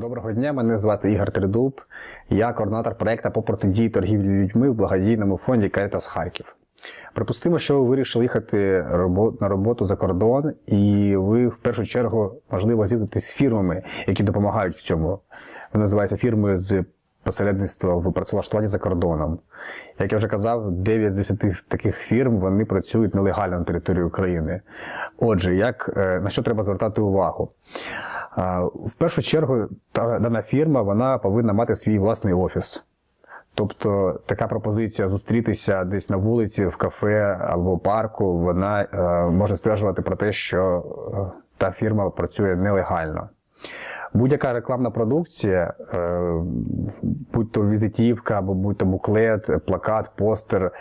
Доброго дня, мене звати Ігор Тридуб. Я координатор проєкту по протидії торгівлі людьми в благодійному фонді Caritas Харків. Припустимо, що ви вирішили їхати на роботу за кордон, і ви в першу чергу, можливо, зіткнетесь з фірмами, які допомагають в цьому. Вони називаються фірми з посередництва в працевлаштуванні за кордоном. Як я вже казав, 9 з 10 таких фірм вони працюють нелегально на території України. Отже, як, е, на що треба звертати увагу? В першу чергу, дана фірма вона повинна мати свій власний офіс. Тобто така пропозиція зустрітися десь на вулиці, в кафе або парку, вона е, може стверджувати про те, що е, та фірма працює нелегально. Будь-яка рекламна продукція, е, будь то візитівка, або будь то буклет, плакат, постер, е,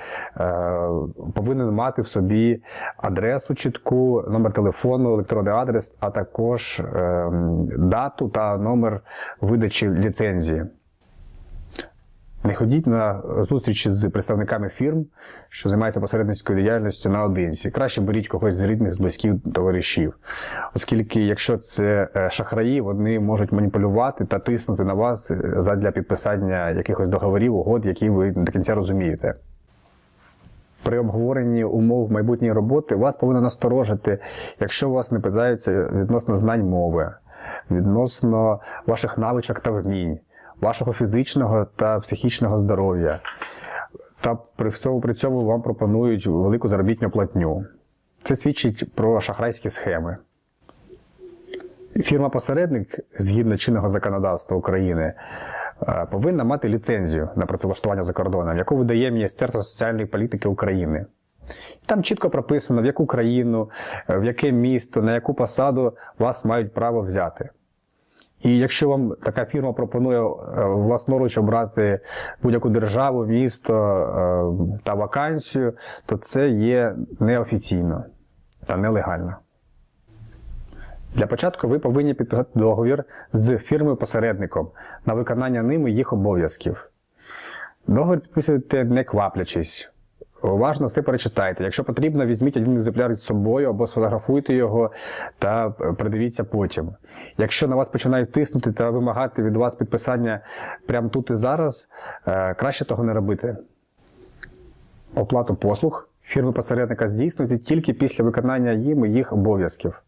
повинен мати в собі адресу чітку, номер телефону, електронний адрес, а також е, дату та номер видачі ліцензії. Не ходіть на зустрічі з представниками фірм, що займаються посередницькою діяльністю наодинці. Краще беріть когось з рідних, з близьких товаришів. Оскільки, якщо це е, шахраї, вони можуть маніпулювати та тиснути на вас е, задля підписання якихось договорів, угод, які ви до кінця розумієте. При обговоренні умов майбутньої роботи вас повинно насторожити, якщо вас не питаються відносно знань мови, відносно ваших навичок та вмінь, вашого фізичного та психічного здоров'я. Та при всьому при цьому вам пропонують велику заробітну платню. Це свідчить про шахрайські схеми. Фірма-посередник, згідно чинного законодавства України, е, повинна мати ліцензію на працевлаштування за кордоном, яку видає Міністерство соціальної політики України. Там чітко прописано, в яку країну, е, в яке місто, на яку посаду вас мають право взяти. І якщо вам така фірма пропонує е, власноруч обрати будь-яку державу, місто е, та вакансію, то це є неофіційно та нелегально. Для початку ви повинні підписати договір з фірмою-посередником на виконання ними їх обов'язків. Договір підписуєте не кваплячись. Уважно все перечитайте. Якщо потрібно, візьміть один екземпляр з собою або сфотографуйте його та е, придивіться потім. Якщо на вас починають тиснути та вимагати від вас підписання прямо тут і зараз, е, краще того не робити. Оплату послуг фірми-посередника здійснюйте тільки після виконання їм їх обов'язків.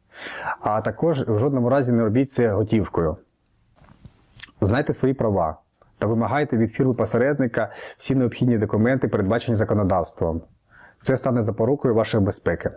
А також в жодному разі не робіть це готівкою. Знайте свої права та вимагайте від фірми-посередника всі необхідні документи, передбачені законодавством. Це стане запорукою вашої безпеки.